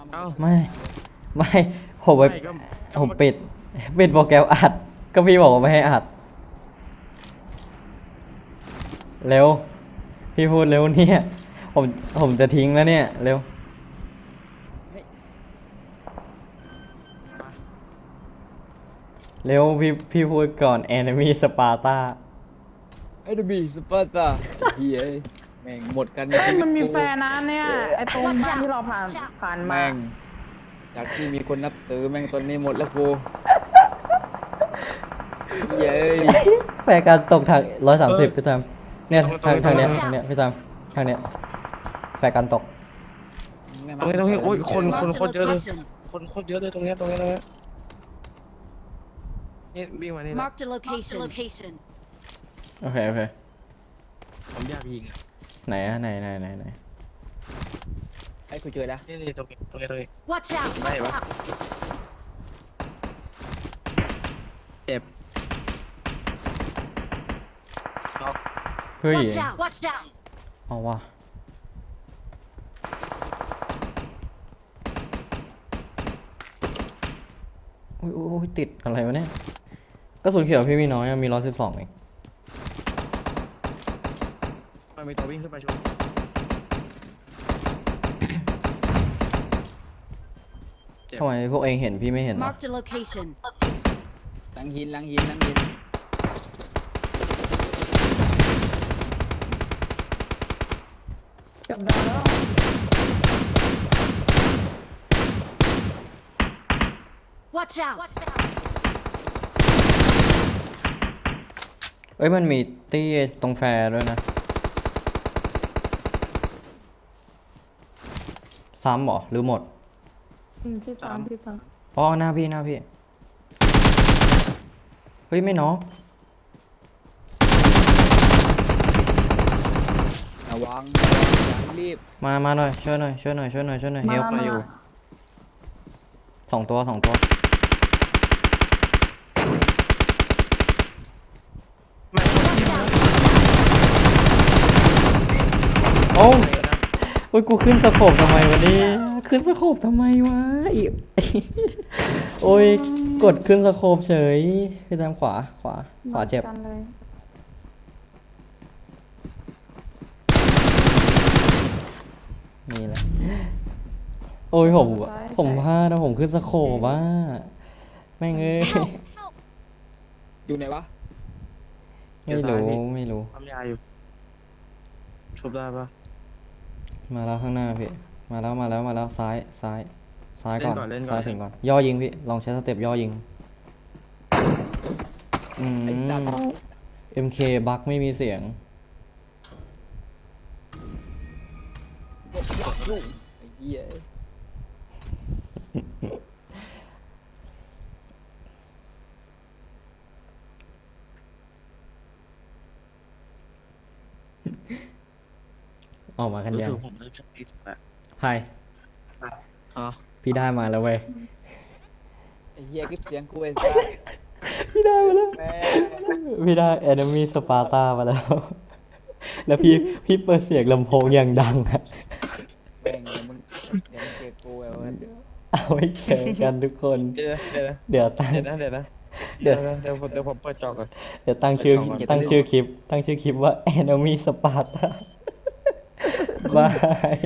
มาเอ้าไม่ ไม่ผมไปไม่ก็ก็ผมปิดปิดโปรแกรมอัด ก็พี่บอกว่าไม่ให้อัด เร็ว พี่พูดเร็วเนี่ย ผมผมจะทิ้งแล้วเนี่ย เร็ว เร็วพี่พี่พูดก่อน enemy Sparta ไอ้ดบีสปาร์ตาเฮีย แม่งหมดกันเอ้ยมันมีชีวิตแฟนนะเนี่ยไอ้ตรงบ้านที่เราผ่านผ่านมาแม่งจากที่มีคนนับถือแม่งตอนนี้หมดแล้วกูเย้ยแฟร์การตกทางร้อยสามสิบพี่ตามเนี่ยทางทางเนี้ยทางเนี้ยพี่ตามทางเนี้ยแฟร์การตกตรงนี้ตรงนี้โอ้ยคนคน Marked คน a เยอะเลย location. คนคนเยอะเลยตรงเนี้ยตรงเนี้ยตรงเนี้ยนี่วิ่งมานี่นะ Marked a location. โอเคโอเคผมอยากยิงอะ ไหนอะไหนไหนไหนไหนไอ้กูเจอแล้วนี่นี่ตรงนี้ตรงนี้ตรงนี้ Watch out! ได้ปะเจ็บน็อกเฮ้ย Watch out! Watch out! เอาว่ะโอ้ยโอ้ยโอ้ยติดอะไรวะเนี่ยกระสุนเขียวพี่มีน้อยอะมีร้อยสิบสองเอง มันมีตัววิ่งขึ้นมาชนเจ็บทำไมพวกเองเห็นพี่ไม่เห็นวะ Marked a location. หลังหินหลังหินหลังหินเก็บได้แล้ว Watch out! เอ้ยมันมีตี้ตรงแฟร์ด้วยนะ ซ้ำเหรอหรือหมด อืมพี่ตามพี่ตามอ๋อหน้าพี่หน้าพี่ เฮ้ย ไม่เนาะระวังอย่ารีบมามาหน่อยช่วยหน่อยช่วยหน่อยช่วยหน่อยช่วยหน่อยมาเฮลมามาอยู่สองตัวสองตัวไม่คนที่มันโอ้ย โอ้ยกูขึ้นสะโขบทำไมวะเนี่ยขึ้นสะโขบทำไมวะอีโอ้ยกดขึ้นสะโขบเฉยพี่ตามขวาขวาขวาเจ็บกันเลยนี่แหละ โอ้ยผมผมพลาดนะผมขึ้นสะโขบว่าแม่งเอ้ยอยู่ไหนวะ ไม่รู้ไม่รู้ทำยาอยู่ชุบได้ปะ มาแล้วข้างหน้าพี่ มาแล้วมาแล้วมาแล้วซ้ายซ้ายซ้ายก่อนเล่นก่อนเล่นก่อน ซ้ายถึงก่อนย่อยิงพี่ลองใช้สเต็ปย่อยิงอืไอ้สัตว์ม MK บักไม่มีเสียง ลูกไอ้เหี้ย ออกมากันรู้ยังสึกผมรู้สึกผิดอะไฮอ๋อพี่ได้มาแล้วเว้ย ไอ้เหี้ยคลิปเสียงกูไอ้สัสพี่ได้มาแล้ว แม่พี่ได้ Enemy Sparta มาแล้ว แล้วพี่พี่เปิดเสียงลำโพงอย่างดังอะแม่งมึงเดี๋ยวมึงเจอกูไอ้วันเอาไว้เจอกันทุกคน เดี๋ยวนะเดี๋ยวนะเดี๋ยวตั้ง เดี๋ยวนะเดี๋ยวนะเดี๋เดี๋ยยว วนะเดี๋ยวผมเดี๋ยวผมเปิดจอก่อน เดี๋ยวตั้งชื่อไปต่อก่อนตั้งชื่อคลิป ตั้งชื่อคลิปว่า Enemy Sparta บาย